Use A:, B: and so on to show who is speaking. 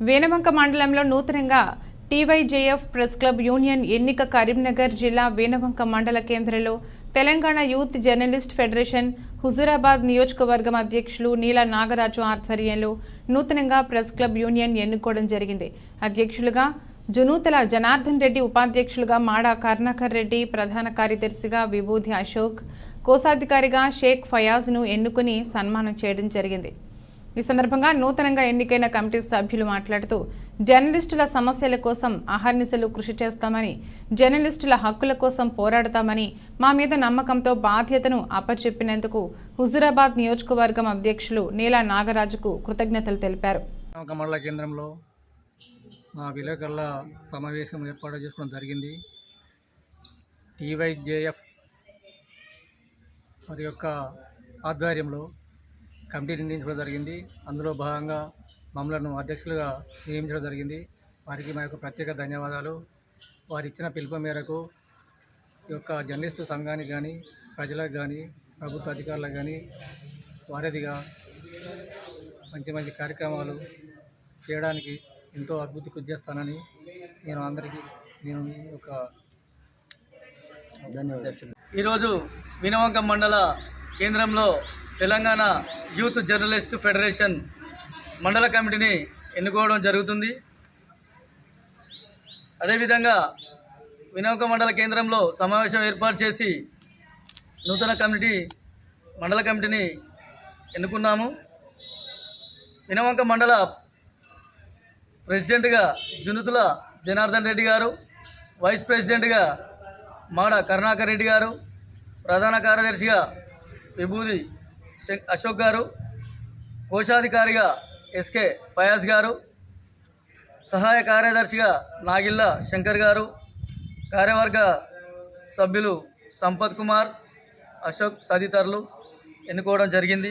A: వేనవంక మండలంలో నూతనంగా TYJF press club union ఎన్నిక కరీంనగర్ జిల్లా వేనవంక మండల కేంద్రంలో Telangana youth journalist federation Huzurabad నియోజకవర్గం అధ్యక్షులు నీల నాగరాజు ఆధ్వర్యంలో నూతనంగా ప్రెస్ క్లబ్ యూనియన్ ఎన్నుకోవడం జరిగింది. అధ్యక్షులుగా జునూతల జనార్దన్ రెడ్డి ఉపాధ్యక్షులుగా మాడా కరుణాకర్ రెడ్డి ప్రధాన కార్యదర్శిగా విభూతి అశోక్ కోశాధికారిగా షేక్ ఫయాజ్ను ఎన్నుకుని సన్మానం చేయడం జరిగింది. ఈ సందర్భంగా నూతనంగా ఎన్నికైన కమిటీ సభ్యులు మాట్లాడుతూ జర్నలిస్టుల సమస్యల కోసం అహర్నిశలు కృషి చేస్తామని జర్నలిస్టుల హక్కుల కోసం పోరాడతామని మా మీద నమ్మకంతో బాధ్యతను అప్పచెప్పినందుకు హుజూరాబాద్ నియోజకవర్గం అధ్యక్షులు నీలా నాగరాజుకు కృతజ్ఞతలు తెలిపారు.
B: మండల కేంద్రంలో మా విలేకరుల సమావేశం ఏర్పాటు చేసుకోవడం జరిగింది. టీవైజేఎఫ్ వారి యొక్క ఆధ్వర్యంలో కమిటీ నిర్ణయించడం జరిగింది. అందులో భాగంగా మమ్మలను అధ్యక్షులుగా నియమించడం జరిగింది. వారికి మా యొక్క ప్రత్యేక ధన్యవాదాలు. వారు ఇచ్చిన పిలుపు మేరకు ఈ యొక్క జర్నలిస్టు సంఘానికి కానీ ప్రజలకు కానీ ప్రభుత్వ అధికారులకు కానీ వారధిగా మంచి మంచి కార్యక్రమాలు చేయడానికి ఎంతో అభివృద్ధి కృషి చేస్తానని నేను అందరికీ నేను మీ యొక్క ధన్యవాదాలు.
C: ఈరోజు వినవంక మండల కేంద్రంలో తెలంగాణ యూత్ జర్నలిస్ట్ ఫెడరేషన్ మండల కమిటీని ఎన్నుకోవడం జరుగుతుంది. అదేవిధంగా వినోక మండల కేంద్రంలో సమావేశం ఏర్పాటు చేసి నూతన కమిటీ మండల కమిటీని ఎన్నుకున్నాము. వినవంక మండల ప్రెసిడెంట్గా జునుతుల జనార్దన్ రెడ్డి గారు వైస్ ప్రెసిడెంట్గా మాడ కరుణాకర్ రెడ్డి గారు ప్రధాన కార్యదర్శిగా విభూది అశోక్ గారు కోశాధికారిగా ఎస్కే ఫయాజ్ గారు సహాయ కార్యదర్శిగా నాగిల్ల శంకర్ గారు కార్యవర్గ సభ్యులు సంపత్ కుమార్ అశోక్ తదితరులు ఎన్నుకోవడం జరిగింది.